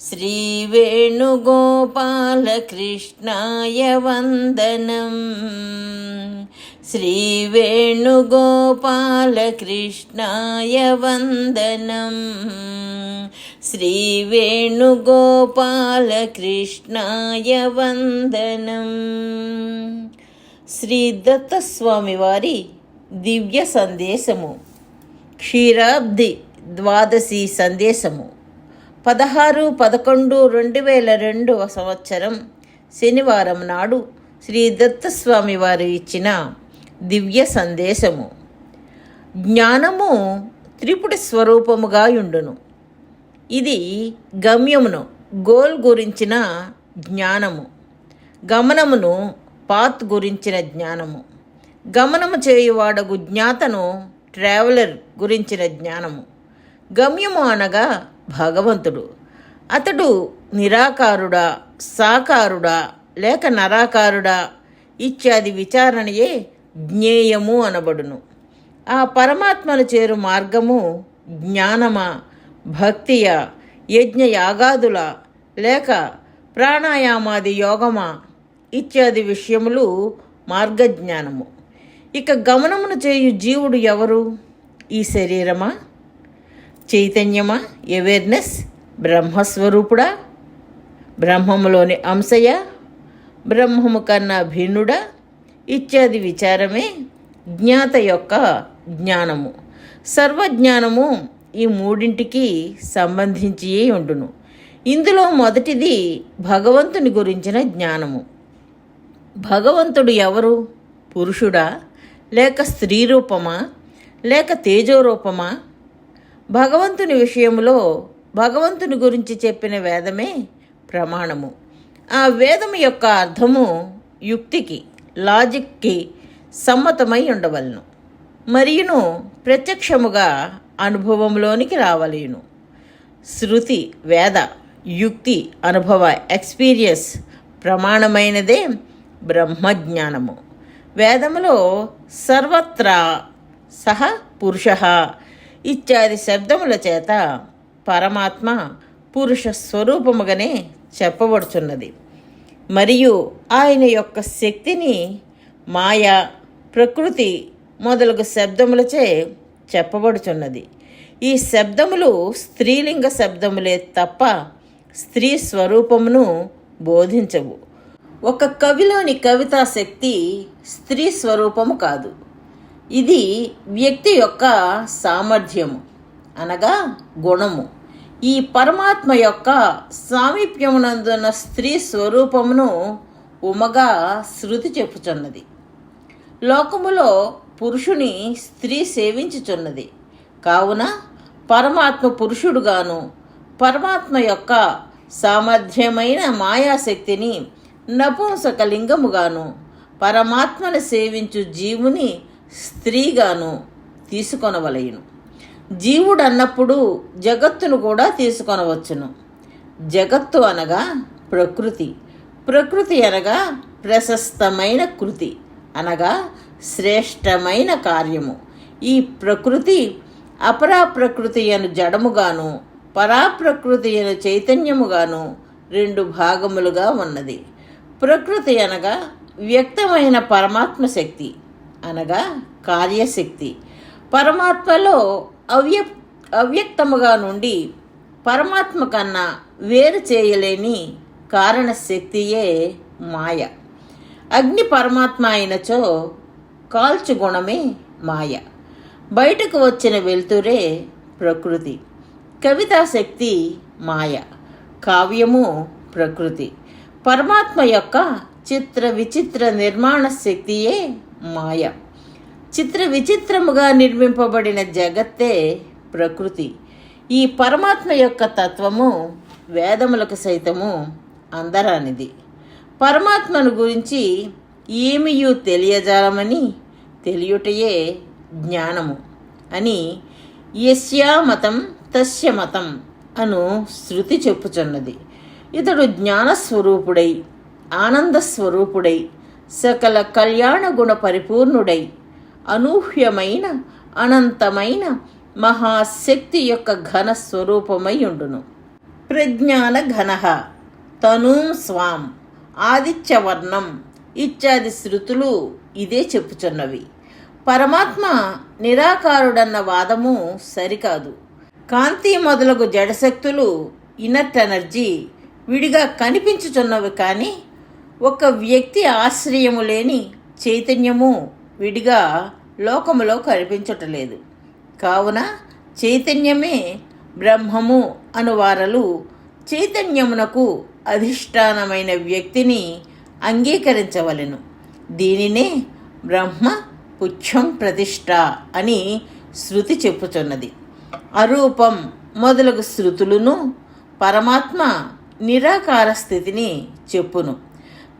श्रीवेणुगोपालकृष्णाय वन्दनम् श्रीवेणुगोपालकृष्णाय वन्दनम् శ్రీవేణుగోపాలకృష్ణాయ వందనం శ్రీ దత్తస్వామి వారి దివ్య సందేశము క్షీరాబ్ది ద్వాదశి సందేశము పదహారు పదకొండు రెండు వేల రెండవ సంవత్సరం శనివారం నాడు శ్రీ దత్తస్వామి వారు ఇచ్చిన దివ్య సందేశము. జ్ఞానము త్రిపుటి స్వరూపముగా ఉండును ఇది గమ్యమును గోల్ గురించిన జ్ఞానము. గమనమును పాత్ గురించిన జ్ఞానము. గమనము చేయువాడగు జ్ఞాతను ట్రావెలర్ గురించిన జ్ఞానము. గమ్యము అనగా భగవంతుడు. అతడు నిరాకారుడా సాకారుడా లేక నరాకారుడా ఇత్యాది విచారణయే జ్ఞేయము అనబడును. ఆ పరమాత్మను చేరు మార్గము జ్ఞానమా భక్తియ యజ్ఞ యాగాదుల లేక ప్రాణాయామాది యోగమా ఇత్యాది విషయములు మార్గజ్ఞానము. ఇక గమనమును చేయు జీవుడు ఎవరు? ఈ శరీరమా? చైతన్యమా? అవేర్నెస్ బ్రహ్మస్వరూపుడా? బ్రహ్మములోని అంశయ? బ్రహ్మము కన్నా భిన్నుడా? ఇత్యాది విచారమే జ్ఞాత యొక్క జ్ఞానము. సర్వజ్ఞానము ఈ మూడింటికి సంబంధించి ఉండును. ఇందులో మొదటిది భగవంతుని గురించిన జ్ఞానము. భగవంతుడు ఎవరు? పురుషుడా? లేక స్త్రీ రూపమా లేక తేజోరూపమా? భగవంతుని విషయంలో భగవంతుని గురించి చెప్పిన వేదమే ప్రమాణము. ఆ వేదము యొక్క అర్థము యుక్తికి లాజిక్కి సమ్మతమై ఉండవలను. మరియును ప్రత్యక్షముగా అనుభవంలోనికి రావలేను. శృతి వేద యుక్తి అనుభవ ఎక్స్పీరియన్స్ ప్రమాణమైనదే బ్రహ్మజ్ఞానము. వేదములో సర్వత్రా సహ పురుష ఇత్యాది శబ్దముల చేత పరమాత్మ పురుష స్వరూపముగానే చెప్పబడుచున్నది. మరియు ఆయన యొక్క శక్తిని మాయ ప్రకృతి మొదలగు శబ్దములచే చెప్పబడుచున్నది. ఈ శబ్దములు స్త్రీలింగ శబ్దములే తప్ప స్త్రీ స్వరూపమును బోధించవు. ఒక కవిలోని కవితా శక్తి స్త్రీ స్వరూపము కాదు. ఇది వ్యక్తి యొక్క సామర్థ్యము అనగా గుణము. ఈ పరమాత్మ యొక్క సామీప్యమునందున్న స్త్రీ స్వరూపమును ఉమగా శృతి చెప్పుచున్నది. లోకములో పురుషుని స్త్రీ సేవించుచున్నది. కావున పరమాత్మ పురుషుడుగాను పరమాత్మ యొక్క సామర్థ్యమైన మాయాశక్తిని నపుంసకలింగముగాను పరమాత్మను సేవించు జీవుని స్త్రీగాను తీసుకొనవలయును జీవుడు అన్నప్పుడు జగత్తును కూడా తీసుకొనవచ్చును. జగత్తు అనగా ప్రకృతి. ప్రకృతి అనగా ప్రశస్తమైన కృతి. అనగా శ్రేష్టమైన కార్యము. ఈ ప్రకృతి అపరాప్రకృతి అను జడముగాను పరాప్రకృతి అను చైతన్యముగాను రెండు భాగములుగా ఉన్నది. ప్రకృతి అనగా వ్యక్తమైన పరమాత్మ శక్తి అనగా కార్యశక్తి. పరమాత్మలో అవ్య అవ్యక్తముగా నుండి పరమాత్మ కన్నా వేరు చేయలేని కారణశక్తియే మాయ. అగ్ని పరమాత్మ అయినచో కాల్చు గుణమే మాయ. బయటకు వచ్చిన వెలుతురే ప్రకృతి. కవితా శక్తి మాయ. కావ్యము ప్రకృతి. పరమాత్మ యొక్క చిత్ర విచిత్ర నిర్మాణ శక్తియే మాయ. చిత్ర విచిత్రముగా నిర్మింపబడిన జగత్తే ప్రకృతి. ఈ పరమాత్మ యొక్క తత్వము వేదములకు సైతము అందరానిది. పరమాత్మను గురించి ఏమియు తెలియజాలమని తెలియుటయే జ్ఞానము అని యస్యా మతం తస్య మతం అను శృతి చెప్పుచున్నది. ఇతడు జ్ఞానస్వరూపుడై ఆనందస్వరూపుడై సకల కళ్యాణ గుణ పరిపూర్ణుడై అనూహ్యమైన అనంతమైన మహాశక్తి యొక్క ఘన స్వరూపమై ఉండును. ప్రజ్ఞాన ఘన తనూం స్వాం. ఆదిత్యవర్ణం. ఇత్యాది శృతులు ఇదే చెప్పుచున్నవి. పరమాత్మ నిరాకారుడన్న వాదము సరికాదు. కాంతి మొదలగు జడశక్తులు ఇనర్ట్ ఎనర్జీ విడిగా కనిపించుచున్నవి కానీ ఒక వ్యక్తి ఆశ్రయము లేని చైతన్యము విడిగా లోకములో కనిపించటలేదు. కావున చైతన్యమే బ్రహ్మము అనువారలు. చైతన్యమునకు అధిష్టానమైన వ్యక్తిని అంగీకరించవలెను. దీనినే బ్రహ్మ పుచ్చం ప్రతిష్ట అని శృతి చెప్పుచున్నది. అరూపం మొదలగు శృతులను పరమాత్మ నిరాకార స్థితిని చెప్పును.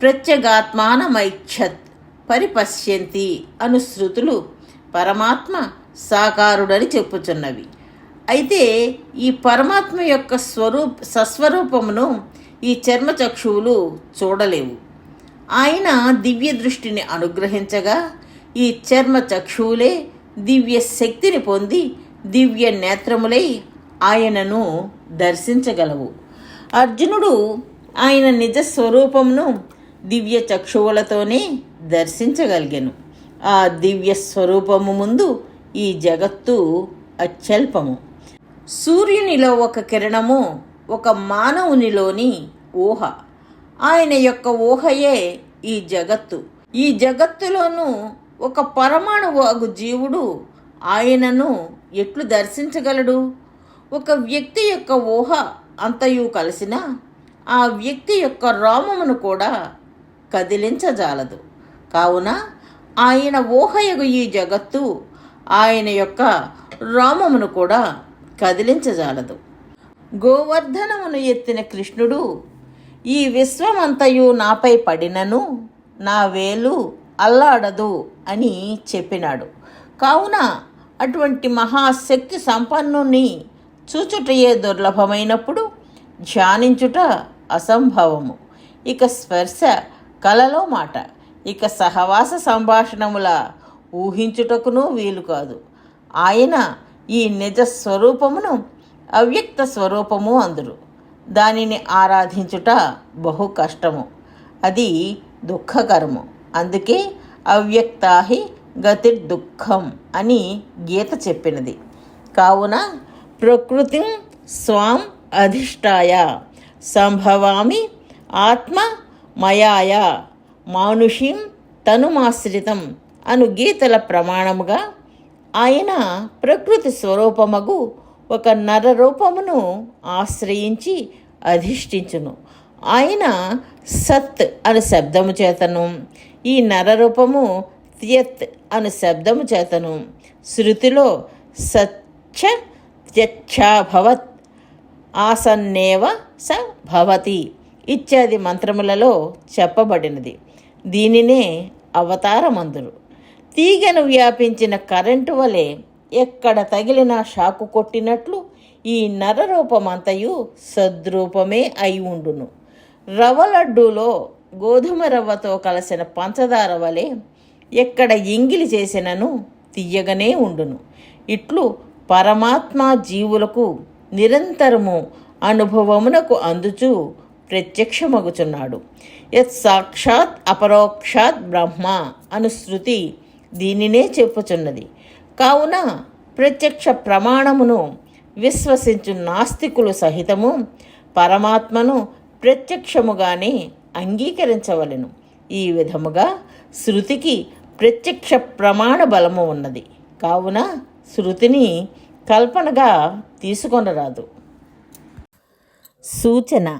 ప్రత్యేగాత్మానమైక్షత్ పరిపశ్యంతి అనుశ్రుతులు పరమాత్మ సాకారుడని చెప్పుచున్నవి. అయితే ఈ పరమాత్మ యొక్క స్వరూప సస్వరూపమును ఈ చర్మచక్షువులు చూడలేవు. ఆయన దివ్య దృష్టిని అనుగ్రహించగా ఈ చర్మ చక్షువులే దివ్య శక్తిని పొంది దివ్య నేత్రములై ఆయనను దర్శించగలవు. అర్జునుడు ఆయన నిజస్వరూపమును దివ్య చక్షువులతోనే దర్శించగలిగాను. ఆ దివ్య స్వరూపము ముందు ఈ జగత్తు అత్యల్పము. సూర్యునిలో ఒక కిరణము ఒక మానవునిలోని ఊహ. ఆయన యొక్క ఊహయే ఈ జగత్తు. ఈ జగత్తులోనూ ఒక పరమాణువు అగు జీవుడు ఆయనను ఎట్లు దర్శించగలడు? ఒక వ్యక్తి యొక్క ఊహ అంతయు కలిసిన ఆ వ్యక్తి యొక్క రోమమును కూడా కదిలించజాలదు. కావున ఆయన ఊహయగు ఈ జగత్తు ఆయన యొక్క రామమును కూడా కదిలించజాలదు. గోవర్ధనమును ఎత్తిన కృష్ణుడు ఈ విశ్వమంతయు నాపై పడినను నా వేలు అల్లాడదు అని చెప్పినాడు. కావున అటువంటి మహాశక్తి సంపన్నుని చూచుటయే దుర్లభమైనప్పుడు ధ్యానించుట అసంభవము. ఇక స్పర్శ కలలో మాట. ఇక సహవాస సంభాషణముల ఊహించుటకును వీలు కాదు. ఆయన ఈ నిజ స్వరూపమును అవ్యక్త స్వరూపము అందురు. దానిని ఆరాధించుట బహు కష్టము. అది దుఃఖకరము. అందుకే అవ్యక్తాహి గతి దుఃఖం అని గీత చెప్పినది. కావున ప్రకృతి స్వాం అధిష్టాయ. సంభవామి ఆత్మ మయాయ మానుషిం తనుమాశ్రితం అను గీతల ప్రమాణముగా ఆయన ప్రకృతి స్వరూపమగు ఒక నర రూపమును ఆశ్రయించి అధిష్ఠించును. ఆయన సత్ అను శబ్దము చేతను ఈ నరరూపము త్యత్ అను శబ్దము చేతను. శృతిలో సచ్చ త్యచ్ఛాభవత్ ఆసన్నేవ స భవతి. ఇత్యాది మంత్రములలో చెప్పబడినది. దీనినే అవతారమందురు. తీగను వ్యాపించిన కరెంటు వలె ఎక్కడ తగిలిన షాకు కొట్టినట్లు ఈ నరరూపమంతయు సద్రూపమే అయి ఉండును. రవ్వ లడ్డూలో గోధుమ రవ్వతో కలిసిన పంచదార వలె ఎక్కడ ఎంగిలి చేసినను తీయగనే ఉండును. ఇట్లు పరమాత్మ జీవులకు నిరంతరము అనుభవమునకు అందుచు ప్రత్యక్షమగుచున్నాడు. యత్ సాక్షాత్ అపరోక్షాత్ బ్రహ్మ అను శృతి దీనినే చెప్పుచున్నది. కావున ప్రత్యక్ష ప్రమాణమును విశ్వసించు నాస్తికులు సహితము పరమాత్మను ప్రత్యక్షముగానే అంగీకరించవలెను. ఈ విధముగా శృతికి ప్రత్యక్ష ప్రమాణ బలము ఉన్నది. కావున శృతిని కల్పనగా తీసుకొనరాదు. సూచన